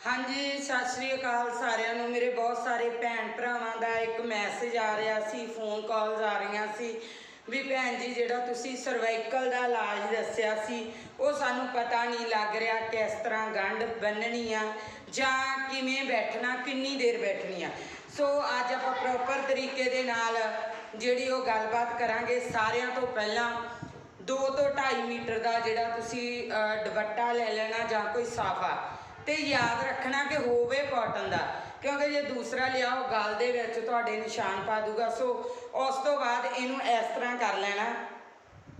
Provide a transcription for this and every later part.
ਹਾਂਜੀ, ਸਤਿ ਸ੍ਰੀ ਅਕਾਲ ਸਾਰਿਆਂ ਨੂੰ। ਮੇਰੇ ਬਹੁਤ ਸਾਰੇ ਭੈਣ ਭਰਾਵਾਂ ਦਾ ਇੱਕ ਮੈਸੇਜ ਆ ਰਿਹਾ ਸੀ ਫੋਨ ਕਾਲਸ ਆ ਰਹੀਆਂ ਸੀ ਵੀ ਭੈਣ ਜੀ, ਜਿਹੜਾ ਤੁਸੀਂ ਸਰਵਾਈਕਲ ਦਾ ਇਲਾਜ ਦੱਸਿਆ ਸੀ, ਉਹ ਸਾਨੂੰ ਪਤਾ ਨਹੀਂ ਲੱਗ ਰਿਹਾ ਕਿਸ ਤਰ੍ਹਾਂ ਗੰਢ ਬੰਨਣੀ ਆ ਜਾਂ ਕਿਵੇਂ ਬੈਠਣਾ, ਕਿੰਨੀ ਦੇਰ ਬੈਠਣੀ ਆ। ਸੋ ਅੱਜ ਆਪਾਂ ਪ੍ਰੋਪਰ ਤਰੀਕੇ ਦੇ ਨਾਲ ਜਿਹੜੀ ਉਹ ਗੱਲਬਾਤ ਕਰਾਂਗੇ। ਸਾਰਿਆਂ ਤੋਂ ਪਹਿਲਾਂ 2 ਤੋਂ 2.5 ਮੀਟਰ ਦਾ ਜਿਹੜਾ ਤੁਸੀਂ ਦੁਪੱਟਾ ਲੈ ਲੈਣਾ ਜਾਂ ਕੋਈ ਸਾਫਾ। ਤੇ ਯਾਦ ਰੱਖਣਾ ਕਿ ਹੋਵੇ ਕਾਟਨ ਦਾ। ਕਿਉਂਕਿ ਜੇ ਦੂਸਰਾ ਲਿਆਓ ਗਲ ਦੇ ਵਿੱਚ ਤੁਹਾਡੇ ਨਿਸ਼ਾਨ ਪਾ ਦੂਗਾ। ਸੋ ਉਸ ਤੋਂ ਬਾਅਦ ਇਹਨੂੰ ਇਸ ਤਰ੍ਹਾਂ ਕਰ ਲੈਣਾ।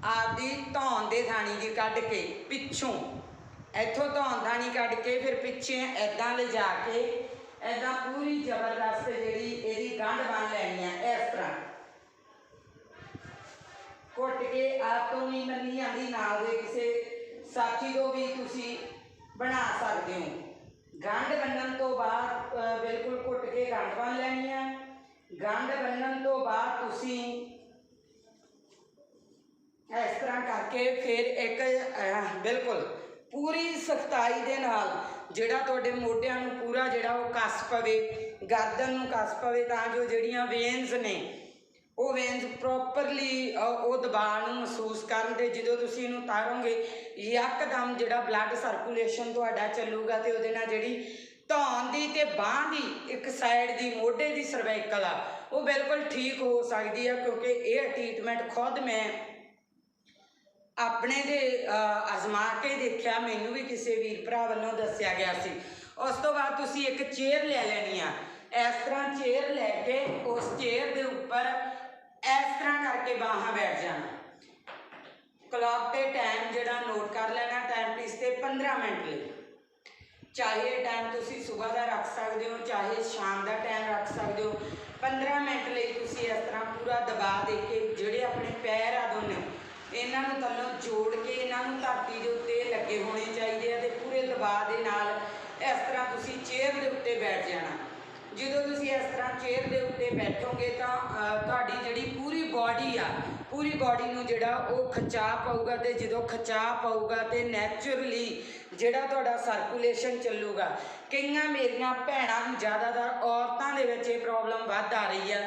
ਆਪਦੀ ਧੌਣ ਦੇ ਥਾਣੀ ਦੀ ਕੱਢ ਕੇ ਪਿੱਛੋਂ। ਇੱਥੋਂ ਧੌਣ ਥਾਣੀ ਕੱਢ ਕੇ ਫਿਰ ਪਿੱਛੇ ਐਦਾਂ ਲਿਜਾ ਕੇ ਐਦਾਂ ਪੂਰੀ ਜ਼ਬਰਦਸਤ ਜਿਹੜੀ ਇਹਦੀ ਗੰਢ ਬਣ ਲੈਣੀ ਆ, ਇਸ ਤਰ੍ਹਾਂ। ਕੁੱਟ ਕੇ ਆਪ ਤੋਂ ਨਹੀਂ ਮੰਨੀ ਜਾਂਦੀ, ਨਾਲ ਦੇ ਕਿਸੇ ਸਾਥੀ ਤੋਂ ਵੀ ਤੁਸੀਂ ਬਣਾ ਸਕਦੇ ਹੋ। ਗੰਢ ਬੰਨਣ ਤੋਂ ਬਾਅਦ ਬਿਲਕੁਲ ਘੁੱਟ ਕੇ ਗੰਢ ਬੰਨ ਲੈਣੀ ਹੈ ਗੰਢ ਬੰਨਣ ਤੋਂ ਬਾਅਦ ਤੁਸੀਂ ਇਸ ਤਰ੍ਹਾਂ ਕਰਕੇ ਫਿਰ ਇੱਕ ਬਿਲਕੁਲ ਪੂਰੀ ਸਖਤਾਈ ਦੇ ਨਾਲ ਜਿਹੜਾ ਤੁਹਾਡੇ ਮੋਢਿਆਂ ਨੂੰ ਪੂਰਾ ਜਿਹੜਾ ਉਹ ਕੱਸ ਪਵੇ, ਗਰਦਨ ਨੂੰ ਕੱਸ ਪਵੇ ਤਾਂ ਜੋ ਜਿਹੜੀਆਂ ਵੇਨਸ ਨੇ ਉਹ ਵੇਨਸ ਪ੍ਰੋਪਰਲੀ ਉਹ ਦਬਾਅ ਨੂੰ ਮਹਿਸੂਸ ਕਰਨ ਤੇ ਜਦੋਂ ਤੁਸੀਂ ਇਹਨੂੰ ਤਾਰੋਗੇ, ਯਕਦਮ ਜਿਹੜਾ ਬਲੱਡ ਸਰਕੂਲੇਸ਼ਨ ਤੁਹਾਡਾ ਚੱਲੂਗਾ ਤੇ ਉਹਦੇ ਨਾਲ ਜਿਹੜੀ ਧੌਣ ਦੀ ਤੇ ਬਾਹ ਦੀ ਇੱਕ ਸਾਈਡ ਦੀ ਮੋਢੇ ਦੀ ਸਰਵਾਈਕਲ ਆ, ਉਹ ਬਿਲਕੁਲ ਠੀਕ ਹੋ ਸਕਦੀ ਆ, ਕਿਉਂਕਿ ਇਹ ਟ੍ਰੀਟਮੈਂਟ ਖੁਦ ਮੈਂ ਆਪਣੇ ਦੇ ਅਜ਼ਮਾ ਕੇ ਦੇਖਿਆ, ਮੈਨੂੰ ਵੀ ਕਿਸੇ ਵੀਰ ਭਰਾ ਵੱਲੋਂ ਦੱਸਿਆ ਗਿਆ ਸੀ। ਉਸ ਤੋਂ ਬਾਅਦ ਤੁਸੀਂ ਇੱਕ ਚੇਅਰ ਲੈ ਲੈਣੀ ਆ। ਇਸ ਤਰ੍ਹਾਂ ਚੇਅਰ ਲੈ ਕੇ ਉਸ ਚੇਅਰ ਦੇ ਉੱਪਰ ਇਸ ਤਰ੍ਹਾਂ ਕਰਕੇ ਬਾਹਾਂ ਬੈਠ ਜਾਣਾ। ਕਲੌਕ ਤੇ ਟਾਈਮ ਜਿਹੜਾ ਨੋਟ ਕਰ ਲੈਣਾ ਟਾਈਮ ਪੀਸ ਤੇ 15 ਮਿੰਟ ਲਈ। ਚਾਹੇ ਟਾਈਮ ਤੁਸੀਂ ਸਵੇਰ ਦਾ ਰੱਖ ਸਕਦੇ ਹੋ, ਚਾਹੇ ਸ਼ਾਮ ਦਾ ਟਾਈਮ ਰੱਖ ਸਕਦੇ ਹੋ 15 ਮਿੰਟ ਲਈ ਤੁਸੀਂ ਇਸ ਤਰ੍ਹਾਂ ਪੂਰਾ ਦਬਾਅ ਦੇ ਕੇ ਜਿਹੜੇ ਆਪਣੇ ਪੈਰ ਆ ਦੋਨੇ, ਇਹਨਾਂ ਨੂੰ ਥੱਲੋਂ ਜੋੜ ਕੇ ਇਹਨਾਂ ਨੂੰ ਧਰਤੀ ਦੇ ਉੱਤੇ ਲੱਗੇ ਹੋਣੇ ਚਾਹੀਦੇ ਆ ਤੇ ਪੂਰੇ ਦਬਾਅ ਦੇ ਨਾਲ ਇਸ ਤਰ੍ਹਾਂ ਤੁਸੀਂ ਚੇਅਰ ਦੇ ਉੱਤੇ ਬੈਠ ਜਾਣਾ। ਜਦੋਂ ਤੁਸੀਂ ਇਸ ਤਰ੍ਹਾਂ ਚੇਅਰ ਦੇ ਉੱਤੇ ਬੈਠੋਗੇ ਤਾਂ ਤੁਹਾਡੀ ਜਿਹੜੀ ਪੂਰੀ ਬਾਡੀ ਆ, ਪੂਰੀ ਬਾਡੀ ਨੂੰ ਜਿਹੜਾ ਉਹ ਖਿਚਾ ਪਾਊਗਾ ਤੇ ਜਦੋਂ ਖਿਚਾ ਪਾਊਗਾ ਤੇ ਨੈਚੁਰਲੀ ਜਿਹੜਾ ਤੁਹਾਡਾ ਸਰਕੂਲੇਸ਼ਨ ਚੱਲੂਗਾ, ਕਈਆਂ ਮੇਰੀਆਂ ਭੈਣਾਂ ਨੂੰ ਜ਼ਿਆਦਾਤਰ ਔਰਤਾਂ ਦੇ ਵਿੱਚ ਇਹ ਪ੍ਰੋਬਲਮ ਵੱਧ ਆ ਰਹੀ ਆ।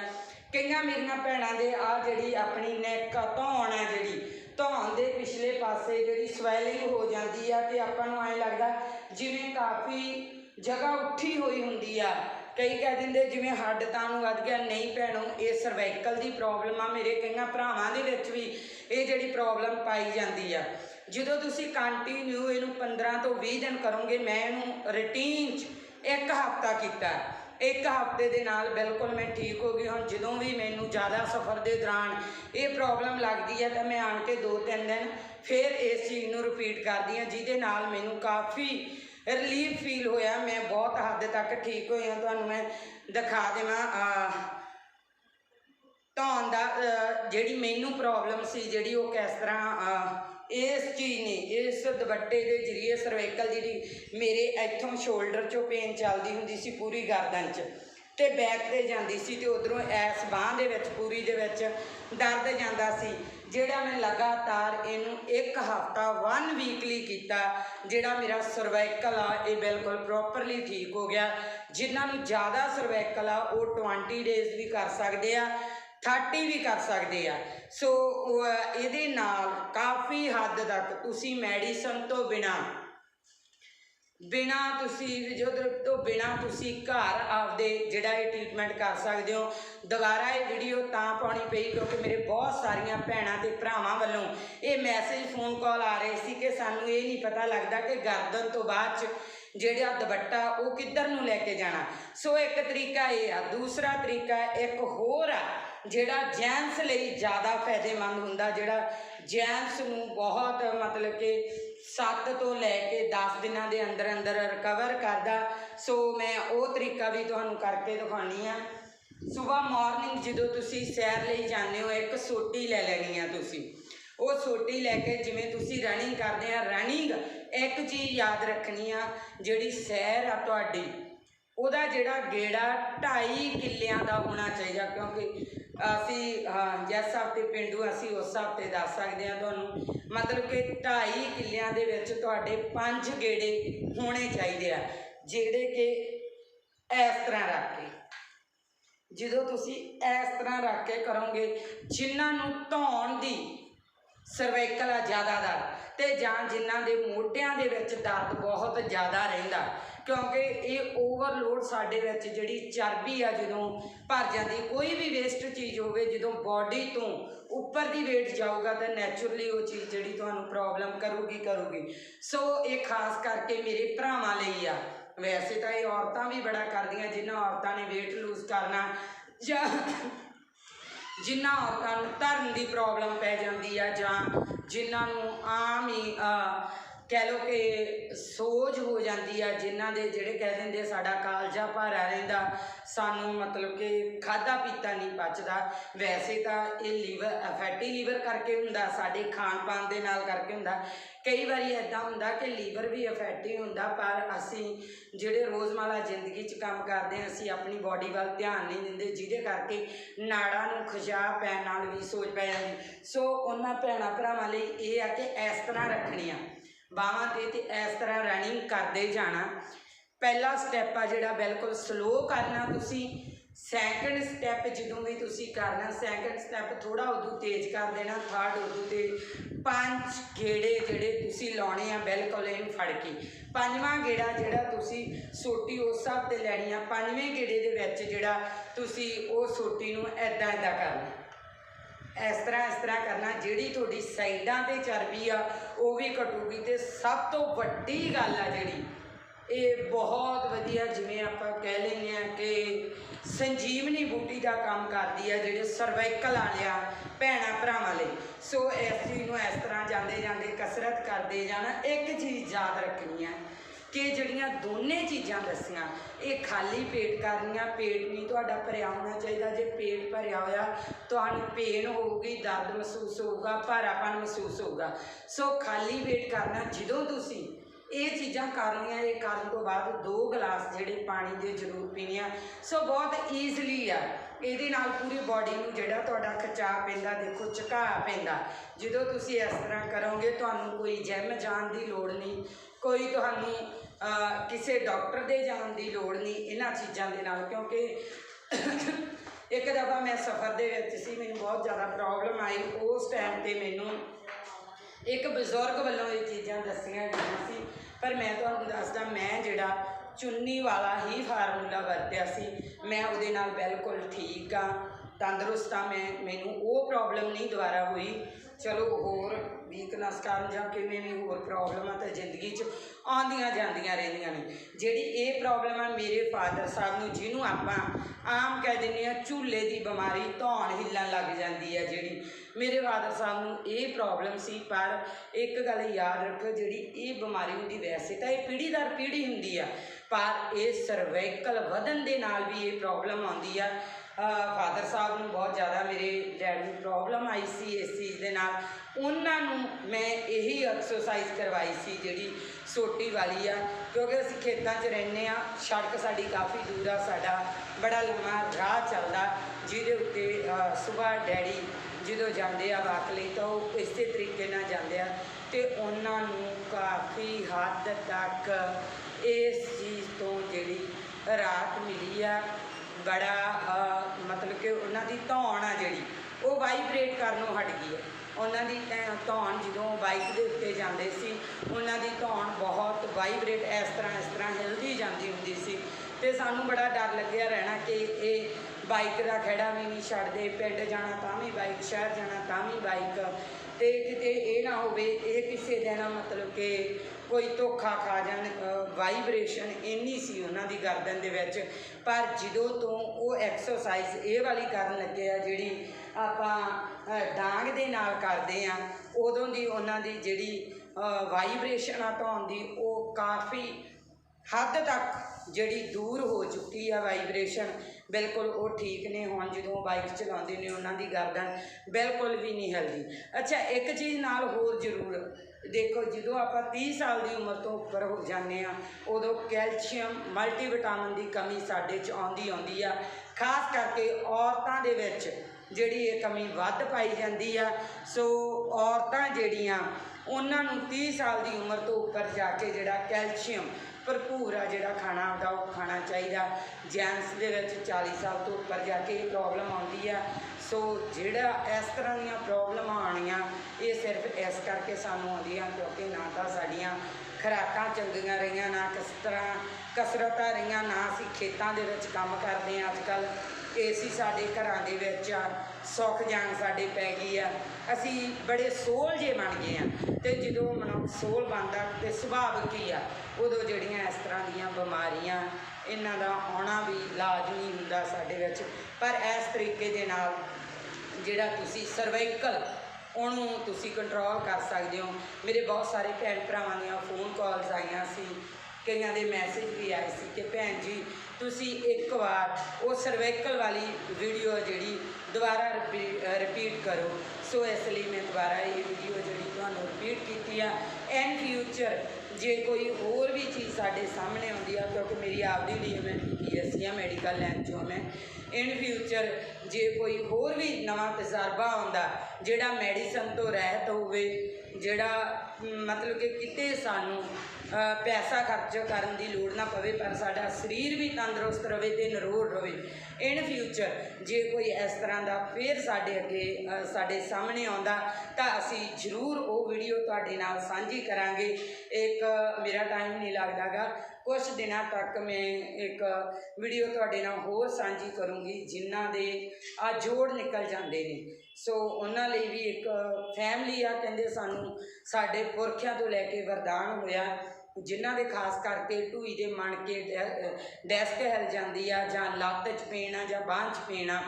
ਕਈਆਂ ਮੇਰੀਆਂ ਭੈਣਾਂ ਦੇ ਆ ਜਿਹੜੀ ਆਪਣੀ ਨੈਕ ਧੌਣ ਆ ਜਿਹੜੀ, ਧੌਣ ਦੇ ਪਿਛਲੇ ਪਾਸੇ ਜਿਹੜੀ ਸਵੈਲਿੰਗ ਹੋ ਜਾਂਦੀ ਆ ਤੇ ਆਪਾਂ ਨੂੰ ਐਂ ਲੱਗਦਾ ਜਿਵੇਂ ਕਾਫੀ ਜਗ੍ਹਾ ਉੱਠੀ ਹੋਈ ਹੁੰਦੀ ਆ। ਕਈ ਕਹਿ ਦਿੰਦੇ ਜਿਵੇਂ ਹੱਡ ਤਾਂ ਨੂੰ ਵੱਧ ਗਿਆ, ਨਹੀਂ ਭੈਣੋ, ਇਹ ਸਰਵਾਈਕਲ ਦੀ ਪ੍ਰੋਬਲਮ ਆ, ਮੇਰੇ ਕਈਆਂ ਭਰਾਵਾਂ ਦੇ ਵਿੱਚ ਵੀ ਇਹ ਜਿਹੜੀ ਪ੍ਰੋਬਲਮ ਪਾਈ ਜਾਂਦੀ ਆ। ਜਦੋਂ ਤੁਸੀਂ ਕੰਟੀਨਿਊ ਇਹਨੂੰ 15 ਤੋਂ 20 ਦਿਨ ਕਰੋਗੇ, ਮੈਂ ਇਹਨੂੰ ਰੁਟੀਨ 'ਚ ਇੱਕ ਹਫਤਾ ਕੀਤਾ। ਇੱਕ ਹਫ਼ਤੇ ਦੇ ਨਾਲ ਬਿਲਕੁਲ ਮੈਂ ਠੀਕ ਹੋ ਗਈ, ਹੁਣ ਜਦੋਂ ਵੀ ਮੈਨੂੰ ਜ਼ਿਆਦਾ ਸਫ਼ਰ ਦੇ ਦੌਰਾਨ ਇਹ ਪ੍ਰੋਬਲਮ ਲੱਗਦੀ ਹੈ ਤਾਂ ਮੈਂ ਆਣ ਕੇ 2-3 ਦਿਨ ਫਿਰ ਇਸ ਚੀਜ਼ ਨੂੰ ਰਿਪੀਟ ਕਰਦੀ ਹਾਂ ਜਿਹਦੇ ਨਾਲ ਮੈਨੂੰ ਕਾਫੀ ਰਿਲੀਫ ਫੀਲ ਹੋਇਆ ਮੈਂ ਬਹੁਤ ਹੱਦ ਤੱਕ ਠੀਕ ਹੋਈ ਹਾਂ ਤੁਹਾਨੂੰ ਮੈਂ ਦਿਖਾ ਦੇਵਾਂ ਆਹ, ਧੌਣ ਦਾ ਜਿਹੜੀ ਮੈਨੂੰ ਪ੍ਰੋਬਲਮ ਸੀ ਜਿਹੜੀ ਉਹ ਕਿਸ ਤਰ੍ਹਾਂ ਇਸ ਚੀਜ਼ ਨੇ ਇਸ ਦੁਪੱਟੇ ਦੇ ਜਰੀਏ ਸਰਵਾਈਕਲ ਜਿਹੜੀ ਮੇਰੇ ਇੱਥੋਂ ਸ਼ੋਲਡਰ ਚੋਂ ਪੇਨ ਚੱਲਦੀ ਹੁੰਦੀ ਸੀ ਪੂਰੀ ਗਰਦਨ 'ਚ। ਤੇ ਬੈਕ ਤੇ ਜਾਂਦੀ ਸੀ ਤੇ ਉਧਰੋਂ ਐਸ ਬਾਹ ਦੇ ਵਿੱਚ, ਪੂਰੀ ਦੇ ਵਿੱਚ ਦਰਦ ਜਾਂਦਾ ਸੀ। ਜਿਹੜਾ ਮੈਂ ਲਗਾਤਾਰ ਇਹਨੂੰ ਇੱਕ ਹਫਤਾ ਵਨ ਵੀਕਲੀ ਕੀਤਾ, ਜਿਹੜਾ ਮੇਰਾ ਸਰਵਾਈਕਲ ਆ, ਇਹ ਬਿਲਕੁਲ ਪ੍ਰੋਪਰਲੀ ਠੀਕ ਹੋ ਗਿਆ। ਜਿਨ੍ਹਾਂ ਨੂੰ ਜ਼ਿਆਦਾ ਸਰਵਾਈਕਲ ਆ, ਉਹ 20 ਡੇਜ਼ ਵੀ ਕਰ ਸਕਦੇ ਆ 30 ਵੀ ਕਰ ਸਕਦੇ ਆ। ਸੋ ਇਹਦੇ ਨਾਲ ਕਾਫੀ ਹੱਦ ਤੱਕ ਤੁਸੀਂ ਮੈਡੀਸਨ ਤੋਂ ਬਿਨਾ ਬਿਨਾ ਤੁਸੀਂ ਵਿਜੋਦਰ ਤੋਂ ਬਿਨਾ ਤੁਸੀਂ ਘਰ ਆਪਦੇ ਜਿਹੜਾ ਇਹ ਟ੍ਰੀਟਮੈਂਟ ਕਰ ਸਕਦੇ ਹੋ, ਦੁਬਾਰਾ ਇਹ ਵੀਡੀਓ ਤਾਂ ਪਾਉਣੀ ਪਈ ਕਿਉਂਕਿ ਮੇਰੇ ਬਹੁਤ ਸਾਰੀਆਂ ਭੈਣਾਂ ਤੇ ਭਰਾਵਾਂ ਵੱਲੋਂ ਇਹ ਮੈਸੇਜ ਫੋਨ ਕਾਲ ਆ ਰਹੇ ਸੀ ਕਿ ਸਾਨੂੰ ਇਹ ਨਹੀਂ ਪਤਾ ਲੱਗਦਾ ਕਿ ਗਰਦਨ ਤੋਂ ਬਾਅਦ ਚ ਜਿਹੜਾ ਦੁਪੱਟਾ ਉਹ ਕਿੱਧਰ ਨੂੰ ਲੈ ਕੇ ਜਾਣਾ। ਸੋ ਇੱਕ ਤਰੀਕਾ ਇਹ ਆ, ਦੂਸਰਾ ਤਰੀਕਾ ਇੱਕ ਹੋਰ ਆ ਜਿਹੜਾ ਜੈਂਟਸ ਲਈ ਜ਼ਿਆਦਾ ਫਾਇਦੇਮੰਦ ਹੁੰਦਾ, ਜਿਹੜਾ ਜੈਂਟਸ ਨੂੰ ਬਹੁਤ ਮਤਲਬ ਕਿ 7 ਤੋਂ ਲੈ ਕੇ 10 ਦਿਨਾਂ ਦੇ ਅੰਦਰ ਅੰਦਰ ਰਿਕਵਰ ਕਰਦਾ। ਸੋ ਮੈਂ ਉਹ ਤਰੀਕਾ ਵੀ ਤੁਹਾਨੂੰ ਕਰਕੇ ਦਿਖਾਉਣੀ ਆ। ਸਵੇਰ ਮਾਰਨਿੰਗ ਜਦੋਂ ਤੁਸੀਂ ਸੈਰ ਲਈ ਜਾਂਦੇ ਹੋ, ਇੱਕ ਸੋਟੀ ਲੈ ਲੈਣੀ ਆ ਤੁਸੀਂ। ਉਹ ਸੋਟੀ ਲੈ ਕੇ ਜਿਵੇਂ ਤੁਸੀਂ ਰਨਿੰਗ ਕਰਦੇ ਆ ਰਨਿੰਗ ਇੱਕ ਚੀਜ਼ ਯਾਦ ਰੱਖਣੀ ਆ, ਜਿਹੜੀ ਸੈਰ ਆ ਤੁਹਾਡੀ, ਉਹਦਾ ਜਿਹੜਾ ਗੇੜਾ 2.5 ਕਿੱਲਿਆਂ ਦਾ ਹੋਣਾ ਚਾਹੀਦਾ, ਕਿਉਂਕਿ ਅਸੀਂ ਹਾਂ, ਜਿਸ ਹਿਸਾਬ ਤੇ ਪਿੰਡੂ ਅਸੀਂ ਉਸ ਹਿਸਾਬ ਤੇ ਦੱਸ ਸਕਦੇ ਹਾਂ ਤੁਹਾਨੂੰ। ਮਤਲਬ ਕਿ 2.5 ਕਿੱਲਿਆਂ ਦੇ ਵਿੱਚ ਤੁਹਾਡੇ 5 ਗੇੜੇ ਹੋਣੇ ਚਾਹੀਦੇ ਆ ਜਿਹੜੇ ਕਿ ਇਸ ਤਰ੍ਹਾਂ ਰੱਖ ਕੇ। ਜਦੋਂ ਤੁਸੀਂ ਇਸ ਤਰ੍ਹਾਂ ਰੱਖ ਕੇ ਕਰੋਗੇ ਜਿਨ੍ਹਾਂ ਨੂੰ ਧੌਣ ਦੀ ਸਰਵਾਈਕਲ ਆ ਜ਼ਿਆਦਾ ਦਾ। ਤੇ ਜਾਂ ਜਿਨ੍ਹਾਂ ਦੇ ਮੋਢਿਆਂ ਦੇ ਵਿੱਚ ਦਰਦ ਬਹੁਤ ਜ਼ਿਆਦਾ ਰਹਿੰਦਾ। ਕਿਉਂਕਿ ਇਹ ਓਵਰਲੋਡ ਸਾਡੇ ਵਿੱਚ ਜਿਹੜੀ ਚਰਬੀ ਆ ਜਦੋਂ ਭਰ ਜਾਂਦੀ, ਕੋਈ ਵੀ ਵੇਸਟ ਚੀਜ਼ ਹੋਵੇ, ਜਦੋਂ ਬਾਡੀ ਤੋਂ ਉੱਪਰ ਦੀ weight ਜਾਊਗਾ, ਤਾਂ ਨੈਚੁਰਲੀ ਉਹ ਚੀਜ਼ ਜਿਹੜੀ ਤੁਹਾਨੂੰ ਪ੍ਰੋਬਲਮ ਕਰੂਗੀ ਕਰੂਗੀ। ਸੋ ਇਹ ਖਾਸ ਕਰਕੇ ਮੇਰੇ ਭਰਾਵਾਂ ਲਈ ਆ। ਵੈਸੇ ਤਾਂ ਇਹ ਔਰਤਾਂ ਵੀ ਬੜਾ ਕਰਦੀਆਂ, ਜਿਨ੍ਹਾਂ ਔਰਤਾਂ ਨੇ weight lose ਕਰਨਾ ਜਾਂ ਜਿਨ੍ਹਾਂ ਔਰਤਾਂ ਨੂੰ ਧਰਨ ਦੀ ਪ੍ਰੋਬਲਮ ਪੈ ਜਾਂਦੀ ਆ ਜਾਂ ਜਿਨ੍ਹਾਂ ਨੂੰ ਆਮ ਹੀ ਕਹਿ ਲਓ ਕਿ ਸੋਝ ਹੋ ਜਾਂਦੀ ਆ, ਜਿਨ੍ਹਾਂ ਦੇ ਜਿਹੜੇ ਕਹਿ ਦਿੰਦੇ ਸਾਡਾ ਕਾਲਜਾ ਭਾਰਾ ਰਹਿੰਦਾ, ਸਾਨੂੰ ਮਤਲਬ ਕਿ ਖਾਦਾ ਪੀਤਾ ਨਹੀਂ ਪਚਦਾ। ਵੈਸੇ ਤਾਂ ਇਹ ਲੀਵਰ ਫੈਟੀ ਲੀਵਰ ਕਰਕੇ ਹੁੰਦਾ, ਸਾਡੇ ਖਾਣ ਪਾਣ ਦੇ ਨਾਲ ਕਰਕੇ ਹੁੰਦਾ। ਕਈ ਵਾਰੀ ਐਦਾਂ ਹੁੰਦਾ ਕਿ ਲੀਵਰ ਵੀ ਅਫੈਕਟੀ ਹੁੰਦਾ, ਪਰ ਅਸੀਂ ਜਿਹੜੇ ਰੋਜ਼ਮਰਰਾ ਜ਼ਿੰਦਗੀ 'ਚ ਕੰਮ ਕਰਦੇ ਹਾਂ ਅਸੀਂ ਆਪਣੀ ਬਾਡੀ ਵੱਲ ਧਿਆਨ ਨਹੀਂ ਦਿੰਦੇ, ਜਿਹਦੇ ਕਰਕੇ ਨਾੜਾਂ ਨੂੰ ਖੁਸ਼ਾ ਪੈਣ ਨਾਲ ਵੀ ਸੋਜ ਪੈ ਜਾਂਦੀ। ਸੋ ਉਹਨਾਂ ਭੈਣਾਂ ਭਰਾਵਾਂ ਲਈ ਇਹ ਆ ਕਿ ਇਸ ਤਰ੍ਹਾਂ ਰੱਖਣੀ ਆ ਬਾਹਾਂ ਤੇ ਤੇ ਇਸ ਤਰ੍ਹਾਂ ਰਨਿੰਗ ਕਰਦੇ ਜਾਣਾ। ਪਹਿਲਾ ਸਟੈਪ ਆ ਜਿਹੜਾ ਬਿਲਕੁਲ ਸਲੋ ਕਰਨਾ ਤੁਸੀਂ। ਸੈਕੰਡ ਸਟੈਪ ਜਦੋਂ ਵੀ ਤੁਸੀਂ ਕਰਨਾ ਸੈਕੰਡ ਸਟੈਪ ਥੋੜਾ ਉਦੋਂ ਤੇਜ਼ ਕਰ ਦੇਣਾ ਥਰਡ ਉਦੋਂ ਤੇ ਪੰਜ ਗੇੜੇ ਜਿਹੜੇ ਤੁਸੀਂ ਲਾਉਣੇ ਆ ਬਿਲਕੁਲ ਇਹਨੂੰ ਫੜ ਕੇ। ਪੰਜਵਾਂ ਗੇੜਾ ਜਿਹੜਾ ਤੁਸੀਂ ਸੋਟੀ ਉਸ ਹਿਸਾਬ ਤੇ ਲੈਣੀ ਆ, ਪੰਜਵੇਂ ਗੇੜੇ ਦੇ ਵਿੱਚ ਜਿਹੜਾ ਤੁਸੀਂ ਉਹ ਸੋਟੀ ਨੂੰ ਐਦਾਂ ਐਦਾਂ ਕਰਨਾ। ਇਸ ਤਰ੍ਹਾਂ ਇਸ ਤਰ੍ਹਾਂ ਕਰਨਾ, ਜਿਹੜੀ ਤੁਹਾਡੀ ਸਾਈਡਾਂ ਤੇ ਚਰਬੀ ਆ, ਉਹ ਵੀ ਘਟੂਗੀ ਤੇ ਸਭ ਤੋਂ ਵੱਡੀ ਗੱਲ ਆ ਜਿਹੜੀ, ਇਹ ਬਹੁਤ ਵਧੀਆ ਜਿਵੇਂ ਆਪਾਂ ਕਹਿ ਲੈਂਦੇ ਆ ਕਿ ਸੰਜੀਵਨੀ ਬੂਟੀ ਦਾ ਕੰਮ ਕਰਦੀ ਆ ਜਿਹੜੇ ਸਰਵਾਈਕਲ ਵਾਲਿਆ ਭੈਣਾਂ ਭਰਾਵਾਂ ਲਈ। ਸੋ ਇਸ ਚੀਜ਼ ਨੂੰ ਇਸ ਤਰ੍ਹਾਂ ਜਾਂਦੇ ਜਾਂਦੇ ਕਸਰਤ ਕਰਦੇ ਜਾਣਾ, ਇੱਕ ਚੀਜ਼ ਯਾਦ ਰੱਖਣੀ ਆ। ਕਿ ਜਿਹੜੀਆਂ ਦੋਨੇ ਚੀਜ਼ਾਂ ਦੱਸੀਆਂ, ਇਹ ਖਾਲੀ ਪੇਟ ਕਰਨੀਆਂ ਪੇਟ ਨਹੀਂ ਤੁਹਾਡਾ ਭਰਿਆ ਹੋਣਾ ਚਾਹੀਦਾ, ਜੇ ਪੇਟ ਭਰਿਆ ਹੋਇਆ, ਤੁਹਾਨੂੰ ਪੇਨ ਹੋਊਗੀ, ਦਰਦ ਮਹਿਸੂਸ ਹੋਊਗਾ ਭਾਰਾਪਨ ਮਹਿਸੂਸ ਹੋਊਗਾ। ਸੋ ਖਾਲੀ ਪੇਟ ਕਰਨਾ ਜਦੋਂ ਤੁਸੀਂ ਇਹ ਚੀਜ਼ਾਂ ਕਰਨੀਆਂ ਇਹ ਕਰਨ ਤੋਂ ਬਾਅਦ ਦੋ ਗਲਾਸ ਜਿਹੜੇ ਪਾਣੀ ਦੇ ਜ਼ਰੂਰ ਪੀਣੇ ਆ, ਸੋ ਬਹੁਤ ਈਜ਼ਲੀ ਆ। ਇਹਦੇ ਨਾਲ ਪੂਰੀ ਬਾਡੀ ਨੂੰ ਜਿਹੜਾ ਤੁਹਾਡਾ ਖਿਚਾਅ ਪੈਂਦਾ, ਦੇਖੋ, ਝੁਕਾ ਪੈਂਦਾ। ਜਦੋਂ ਤੁਸੀਂ ਇਸ ਤਰ੍ਹਾਂ ਕਰੋਗੇ, ਤੁਹਾਨੂੰ ਕੋਈ ਜਿਮ ਜਾਣ ਦੀ ਲੋੜ ਨਹੀਂ, ਕੋਈ ਤੁਹਾਨੂੰ ਕਿਸੇ ਡਾਕਟਰ ਦੇ ਜਾਣ ਦੀ ਲੋੜ ਨਹੀਂ ਇਹਨਾਂ ਚੀਜ਼ਾਂ ਦੇ ਨਾਲ, ਕਿਉਂਕਿ ਇੱਕ ਦਫਾ ਮੈਂ ਸਫ਼ਰ ਦੇ ਵਿੱਚ ਸੀ, ਮੈਨੂੰ ਬਹੁਤ ਜ਼ਿਆਦਾ ਪ੍ਰੋਬਲਮ ਆਈ। ਉਸ ਟਾਈਮ ਤੇ ਮੈਨੂੰ ਇੱਕ ਬਜ਼ੁਰਗ ਵੱਲੋਂ ਇਹ ਚੀਜ਼ਾਂ ਦੱਸੀਆਂ ਗਈਆਂ ਸੀ। ਪਰ ਮੈਂ ਤੁਹਾਨੂੰ ਦੱਸਦਾ, ਮੈਂ ਜਿਹੜਾ ਚੁੰਨੀ ਵਾਲਾ ਹੀ ਫਾਰਮੂਲਾ ਵਰਤਿਆ ਸੀ। ਮੈਂ ਉਹਦੇ ਨਾਲ ਬਿਲਕੁਲ ਠੀਕ ਆ। ਤੰਦਰੁਸਤ ਆ ਮੈਂ। ਮੈਨੂੰ ਉਹ ਪ੍ਰੋਬਲਮ ਨਹੀਂ ਦੁਬਾਰਾ ਹੋਈ। ਚਲੋ ਹੋਰ ਵੀਕਨੈਸ ਕਾਰਨ ਜਾਂ ਕਿਵੇਂ ਵੀ ਹੋਰ ਪ੍ਰੋਬਲਮਾਂ ਤਾਂ ਜ਼ਿੰਦਗੀ 'ਚ ਆਉਂਦੀਆਂ ਜਾਂਦੀਆਂ ਰਹਿੰਦੀਆਂ ਨੇ। ਜਿਹੜੀ ਇਹ ਪ੍ਰੋਬਲਮ ਆ ਮੇਰੇ ਫਾਦਰ ਸਾਹਿਬ ਨੂੰ, ਜਿਹਨੂੰ ਆਪਾਂ ਆਮ ਕਹਿ ਦਿੰਦੇ ਆ ਝੂਲੇ ਦੀ ਬਿਮਾਰੀ ਧੌਣ ਹਿੱਲਣ ਲੱਗ ਜਾਂਦੀ ਆ ਜਿਹੜੀ। ਮੇਰੇ ਫਾਦਰ ਸਾਹਿਬ ਨੂੰ ਇਹ ਪ੍ਰੋਬਲਮ ਸੀ, ਪਰ ਇੱਕ ਗੱਲ ਯਾਦ ਰੱਖੋ, ਜਿਹੜੀ ਇਹ ਬਿਮਾਰੀ ਹੁੰਦੀ, ਵੈਸੇ ਤਾਂ ਇਹ ਪੀੜ੍ਹੀ ਦਰ ਪੀੜ੍ਹੀ ਹੁੰਦੀ ਆ। ਪਰ ਇਹ ਸਰਵਾਈਕਲ ਵਧਣ ਦੇ ਨਾਲ ਵੀ ਇਹ ਪ੍ਰੋਬਲਮ ਆਉਂਦੀ ਆ। ਫਾਦਰ ਸਾਹਿਬ ਨੂੰ ਬਹੁਤ ਜ਼ਿਆਦਾ ਮੇਰੇ ਡੈਡ ਨੂੰ ਪ੍ਰੋਬਲਮ ਆਈ ਸੀ ਇਸ ਚੀਜ਼ ਦੇ ਨਾਲ। ਉਹਨਾਂ ਨੂੰ ਮੈਂ ਇਹੀ ਐਕਸਰਸਾਈਜ਼ ਕਰਵਾਈ ਸੀ ਜਿਹੜੀ ਸੋਟੀ ਵਾਲੀ ਆ। ਕਿਉਂਕਿ ਅਸੀਂ ਖੇਤਾਂ 'ਚ ਰਹਿੰਦੇ ਆ ਸੜਕ ਸਾਡੀ ਕਾਫੀ ਦੂਰ ਆ, ਸਾਡਾ ਬੜਾ ਲੰਮਾ ਰਾਹ ਚੱਲਦਾ। ਜਿਹਦੇ ਉੱਤੇ ਸਵੇਰ ਡੈਡੀ ਜਦੋਂ ਜਾਂਦੇ ਆ ਵਾਕ ਲਈ ਤਾਂ ਉਹ ਇਸੇ ਤਰੀਕੇ ਨਾਲ ਜਾਂਦੇ ਆ। ਤੇ ਉਹਨਾਂ ਨੂੰ ਕਾਫੀ ਹੱਦ ਤੱਕ ਇਸ ਚੀਜ਼ ਤੋਂ ਜਿਹੜੀ ਰਾਹਤ ਮਿਲੀ ਆ, ਬੜਾ ਮਤਲਬ ਕਿ ਉਹਨਾਂ ਦੀ ਧੌਣ ਆ ਜਿਹੜੀ, ਉਹ ਵਾਈਬ੍ਰੇਟ ਕਰਨੋਂ ਹਟ ਗਈ ਹੈ। ਉਹਨਾਂ ਦੀ ਧੌਣ ਜਦੋਂ ਬਾਈਕ ਦੇ ਉੱਤੇ ਜਾਂਦੇ ਸੀ, ਉਹਨਾਂ ਦੀ ਧੌਣ ਬਹੁਤ ਵਾਈਬ੍ਰੇਟ ਇਸ ਤਰ੍ਹਾਂ ਇਸ ਤਰ੍ਹਾਂ ਹਿਲਦੀ ਜਾਂਦੀ ਹੁੰਦੀ ਸੀ। ਤੇ ਸਾਨੂੰ ਬੜਾ ਡਰ ਲੱਗਿਆ ਰਹਿਣਾ ਕਿ ਇਹ ਬਾਈਕ ਦਾ ਖੜਾ ਵੀ ਨਹੀਂ ਛੱਡਦੇ, ਪਿੰਡ ਜਾਣਾ ਤਾਂ ਵੀ ਬਾਈਕ ਸ਼ਹਿਰ ਜਾਣਾ ਤਾਂ ਵੀ ਬਾਈਕ ਤੇ ਕਿਤੇ ਇਹ ਨਾ ਹੋਵੇ, ਇਹ ਕਿਸੇ ਦਿਨ ਮਤਲਬ ਕਿ ਕੋਈ ਧੋਖਾ ਖਾ ਜਾਣ ਵਾਈਬ੍ਰੇਸ਼ਨ ਇੰਨੀ ਸੀ ਉਹਨਾਂ ਦੀ ਗਰਦਨ ਦੇ ਵਿੱਚ। ਪਰ ਜਦੋਂ ਤੋਂ ਉਹ ਐਕਸਰਸਾਈਜ਼ ਇਹ ਵਾਲੀ ਕਰਨ ਲੱਗੇ ਆ, ਜਿਹੜੀ ਆਪਾਂ ਡਾਂਗ ਦੇ ਨਾਲ ਕਰਦੇ ਆ, ਉਦੋਂ ਦੀ ਉਹਨਾਂ ਦੀ ਜਿਹੜੀ ਵਾਈਬ੍ਰੇਸ਼ਨ ਆ ਧੌਣ ਦੀ, ਉਹ ਕਾਫੀ ਹੱਦ ਤੱਕ ਜਿਹੜੀ ਦੂਰ ਹੋ ਚੁੱਕੀ ਆ ਵਾਈਬ੍ਰੇਸ਼ਨ ਬਿਲਕੁਲ ਉਹ ਠੀਕ ਨੇ ਹੁਣ ਜਦੋਂ ਬਾਈਕ ਚਲਾਉਂਦੇ ਨੇ, ਉਹਨਾਂ ਦੀ ਗਰਦਨ ਬਿਲਕੁਲ ਵੀ ਨਹੀਂ ਹਿਲਦੀ। ਅੱਛਾ, ਇੱਕ ਚੀਜ਼ ਨਾਲ ਹੋਰ ਜ਼ਰੂਰ ਦੇਖੋ, ਜਦੋਂ ਆਪਾਂ 30 ਸਾਲ ਦੀ ਉਮਰ ਤੋਂ ਉੱਪਰ ਹੋ ਜਾਂਦੇ ਆ ਉਦੋਂ ਕੈਲਸ਼ੀਅਮ ਮਲਟੀਵਿਟਾਮਿਨ ਦੀ ਕਮੀ ਸਾਡੇ 'ਚ ਆਉਂਦੀ ਆਉਂਦੀ ਆ। ਖਾਸ ਕਰਕੇ ਔਰਤਾਂ ਦੇ ਵਿੱਚ ਜਿਹੜੀ ਇਹ ਕਮੀ ਵੱਧ ਪਾਈ ਜਾਂਦੀ ਆ। ਸੋ ਔਰਤਾਂ ਜਿਹੜੀਆਂ, ਉਹਨਾਂ ਨੂੰ 30 ਸਾਲ ਦੀ ਉਮਰ ਤੋਂ ਉੱਪਰ ਜਾ ਕੇ ਜਿਹੜਾ ਕੈਲਸ਼ੀਅਮ ਭਰਪੂਰ ਆ ਜਿਹੜਾ ਖਾਣਾ ਆਉਂਦਾ ਉਹ ਖਾਣਾ ਚਾਹੀਦਾ। ਜੈਂਟਸ ਦੇ ਵਿੱਚ 40 ਸਾਲ ਤੋਂ ਉੱਪਰ ਜਾ ਕੇ ਇਹ ਪ੍ਰੋਬਲਮ ਆਉਂਦੀ ਆ। ਸੋ ਜਿਹੜਾ ਇਸ ਤਰ੍ਹਾਂ ਦੀਆਂ ਪ੍ਰੋਬਲਮਾਂ ਆਉਣੀਆਂ, ਇਹ ਸਿਰਫ ਇਸ ਕਰਕੇ ਸਾਨੂੰ ਆਉਂਦੀਆਂ, ਕਿਉਂਕਿ ਨਾ ਤਾਂ ਸਾਡੀਆਂ ਖੁਰਾਕਾਂ ਚੰਗੀਆਂ ਰਹੀਆਂ, ਨਾ ਕਿਸ ਤਰ੍ਹਾਂ ਕਸਰਤਾਂ ਰਹੀਆਂ, ਨਾ ਅਸੀਂ ਖੇਤਾਂ ਦੇ ਵਿੱਚ ਕੰਮ ਕਰਦੇ ਹਾਂ ਅੱਜ ਕੱਲ੍ਹ। ਏਸੀ ਸਾਡੇ ਘਰਾਂ ਦੇ ਵਿੱਚ ਆ, ਸੁੱਖ ਜਾਨ ਸਾਡੇ ਪੈ ਗਈ ਆ। ਅਸੀਂ ਬੜੇ ਸੋਲ ਜੇ ਬਣ ਗਏ ਆ। ਤੇ ਜਦੋਂ ਮਨੁੱਖ ਸੋਲ ਬਣਦਾ ਤੇ ਸੁਭਾਵਿਕ ਹੀ ਆ? ਉਦੋਂ ਜਿਹੜੀਆਂ ਇਸ ਤਰ੍ਹਾਂ ਦੀਆਂ ਬਿਮਾਰੀਆਂ, ਇਹਨਾਂ ਦਾ ਆਉਣਾ ਵੀ ਲਾਜ਼ਮੀ ਹੁੰਦਾ ਸਾਡੇ ਵਿੱਚ। ਪਰ ਇਸ ਤਰੀਕੇ ਦੇ ਨਾਲ ਜਿਹੜਾ ਤੁਸੀਂ ਸਰਵਾਈਕਲ ਉਹਨੂੰ ਤੁਸੀਂ ਕੰਟਰੋਲ ਕਰ ਸਕਦੇ ਹੋ। ਮੇਰੇ ਬਹੁਤ ਸਾਰੇ ਭੈਣ ਭਰਾਵਾਂ ਦੀਆਂ ਫੋਨ ਕਾਲਸ ਆਈਆਂ ਸੀ। ਕਈਆਂ ਦੇ ਮੈਸੇਜ ਵੀ ਆਏ ਸੀ ਕਿ ਭੈਣ ਜੀ, ਤੁਸੀਂ ਇੱਕ ਵਾਰ ਉਹ ਸਰਵਾਈਕਲ ਵਾਲੀ ਵੀਡੀਓ ਜਿਹੜੀ ਦੁਬਾਰਾ ਰਿਪੀਟ ਕਰੋ। ਸੋ ਇਸ ਲਈ ਮੈਂ ਦੁਬਾਰਾ ਇਹ ਵੀਡੀਓ ਜਿਹੜੀ ਤੁਹਾਨੂੰ ਰਿਪੀਟ ਕੀਤੀ ਆ। ਐਨ ਫਿਊਚਰ ਜੇ ਕੋਈ ਹੋਰ ਵੀ ਚੀਜ਼ ਸਾਡੇ ਸਾਹਮਣੇ ਆਉਂਦੀ ਆ, ਕਿਉਂਕਿ ਮੇਰੀ ਆਪਦੀ ਲਈ ਮੈਂ ਕੀਤੀ ਆ ਮੈਡੀਕਲ ਲਾਈਨ ਚੋਂ ਮੈਂ। ਇਨ ਫਿਊਚਰ ਜੇ ਕੋਈ ਹੋਰ ਵੀ ਨਵਾਂ ਤਜਰਬਾ ਆਉਂਦਾ, ਜਿਹੜਾ ਮੈਡੀਸਨ ਤੋਂ ਰਹਿਤ ਹੋਵੇ, ਜਿਹੜਾ ਮਤਲਬ ਕਿ ਕਿਤੇ ਸਾਨੂੰ ਪੈਸਾ ਖਰਚ ਕਰਨ ਦੀ ਲੋੜ ਨਾ ਪਵੇ, ਪਰ ਸਾਡਾ ਸਰੀਰ ਵੀ ਤੰਦਰੁਸਤ ਰਵੇ ਤੇ ਨਿਰੋੜ ਰਵੇ। ਇਨ ਫਿਊਚਰ ਜੇ ਕੋਈ ਇਸ ਤਰ੍ਹਾਂ ਦਾ ਫੇਰ ਸਾਡੇ ਅੱਗੇ ਸਾਡੇ ਸਾਹਮਣੇ ਆਉਂਦਾ, ਤਾਂ ਅਸੀਂ ਜ਼ਰੂਰ ਉਹ ਵੀਡੀਓ ਤੁਹਾਡੇ ਨਾਲ ਸਾਂਝੀ ਕਰਾਂਗੇ। ਇੱਕ, ਮੇਰਾ ਟਾਈਮ ਨਹੀਂ ਲੱਗਦਾਗਾ। ਕੁਝ ਦਿਨਾਂ ਤੱਕ ਮੈਂ ਇੱਕ ਵੀਡੀਓ ਤੁਹਾਡੇ ਨਾਲ ਹੋਰ ਸਾਂਝੀ ਕਰੂੰਗੀ, ਜਿਨ੍ਹਾਂ ਦੇ ਆ ਜੋੜ ਨਿਕਲ ਜਾਂਦੇ ਨੇ। ਸੋ ਉਹਨਾਂ ਲਈ ਵੀ ਇੱਕ ਫੈਮਲੀ ਆ, ਕਹਿੰਦੇ ਸਾਨੂੰ ਸਾਡੇ ਪੁਰਖਿਆਂ ਤੋਂ ਲੈ ਕੇ ਵਰਦਾਨ ਹੋਇਆ। ਜਿਨ੍ਹਾਂ ਦੇ ਖਾਸ ਕਰਕੇ ਢੂਈ ਦੇ ਮਣ ਕੇ ਡੈ- ਡੈਸਕ ਹਿਲ ਜਾਂਦੀ ਆ ਜਾਂ ਲੱਤ 'ਚ ਪੇਨ ਆ ਜਾਂ ਬਾਂਹ 'ਚ ਪੇਨ ਆ,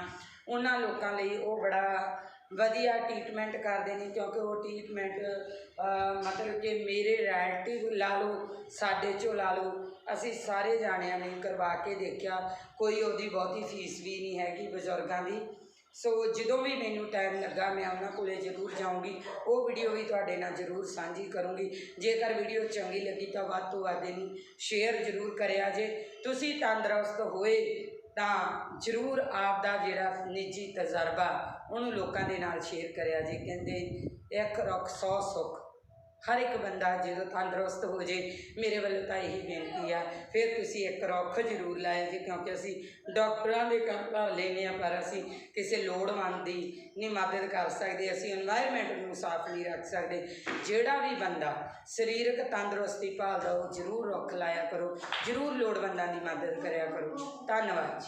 ਉਹਨਾਂ ਲੋਕਾਂ ਲਈ ਉਹ ਬੜਾ ਵਧੀਆ ਟ੍ਰੀਟਮੈਂਟ ਕਰਦੇ ਨੇ ਕਿਉਂਕਿ ਉਹ ਟ੍ਰੀਟਮੈਂਟ ਮਤਲਬ ਕਿ ਮੇਰੇ ਰੈਲਟਿਵ ਲਾ ਲਓ, ਸਾਡੇ ਚੋਂ ਲਾ ਲਓ, ਅਸੀਂ ਸਾਰੇ ਜਾਣਿਆਂ ਨੇ ਕਰਵਾ ਕੇ ਦੇਖਿਆ, ਕੋਈ ਉਹਦੀ ਬਹੁਤੀ ਫੀਸ ਵੀ ਨਹੀਂ ਹੈਗੀ ਬਜ਼ੁਰਗਾਂ ਦੀ। ਸੋ ਜਦੋਂ ਵੀ ਮੈਨੂੰ ਟਾਈਮ ਲੱਗਾ, ਮੈਂ ਉਹਨਾਂ ਕੋਲੇ ਜ਼ਰੂਰ ਜਾਊਂਗੀ। ਉਹ ਵੀਡੀਓ ਵੀ ਤੁਹਾਡੇ ਨਾਲ ਜ਼ਰੂਰ ਸਾਂਝੀ ਕਰੂੰਗੀ। ਜੇਕਰ ਵੀਡੀਓ ਚੰਗੀ ਲੱਗੀ ਤਾਂ ਵੱਧ ਤੋਂ ਵੱਧ ਇਹਨੂੰ ਸ਼ੇਅਰ ਜ਼ਰੂਰ ਕਰਿਆ ਜੇ। ਤੁਸੀਂ ਤੰਦਰੁਸਤ ਹੋਏ ਤਾਂ ਜ਼ਰੂਰ ਆਪ ਦਾ ਜਿਹੜਾ ਨਿੱਜੀ ਤਜਰਬਾ ਉਹਨੂੰ ਲੋਕਾਂ ਦੇ ਨਾਲ ਸ਼ੇਅਰ ਕਰਿਆ ਜੇ। ਕਹਿੰਦੇ, ਇੱਕ ਰੁੱਖ 100 ਸੁੱਖ। ਹਰ ਇੱਕ ਬੰਦਾ ਜਦੋਂ ਤੰਦਰੁਸਤ ਹੋ ਜੇ, ਮੇਰੇ ਵੱਲੋਂ ਤਾਂ ਇਹੀ ਬੇਨਤੀ ਆ। ਫਿਰ ਤੁਸੀਂ ਇੱਕ ਰੁੱਖ ਜ਼ਰੂਰ ਲਾਇਆ ਜੀ, ਕਿਉਂਕਿ ਅਸੀਂ ਡਾਕਟਰਾਂ ਦੇ ਕੰਮ ਭਾਵ ਲੈਨੇ ਆ ਪਰ ਅਸੀਂ ਕਿਸੇ ਲੋੜਵੰਦ ਦੀ ਨਹੀਂ ਮਦਦ ਕਰ ਸਕਦੇ, ਅਸੀਂ এনवायरमेंट ਨੂੰ ਸਾਫ਼ ਨਹੀਂ ਰੱਖ ਸਕਦੇ। ਜਿਹੜਾ ਵੀ ਬੰਦਾ ਸਰੀਰਕ ਤੰਦਰੁਸਤੀ ਭਾਲਦਾ, ਉਹ ਜ਼ਰੂਰ ਰੁੱਖ ਲਾਇਆ ਕਰੋ, ਜ਼ਰੂਰ ਲੋੜਵੰਦਾਂ ਦੀ ਮਦਦ ਕਰਿਆ ਕਰੋ। ਧੰਨਵਾਦ ਜੀ।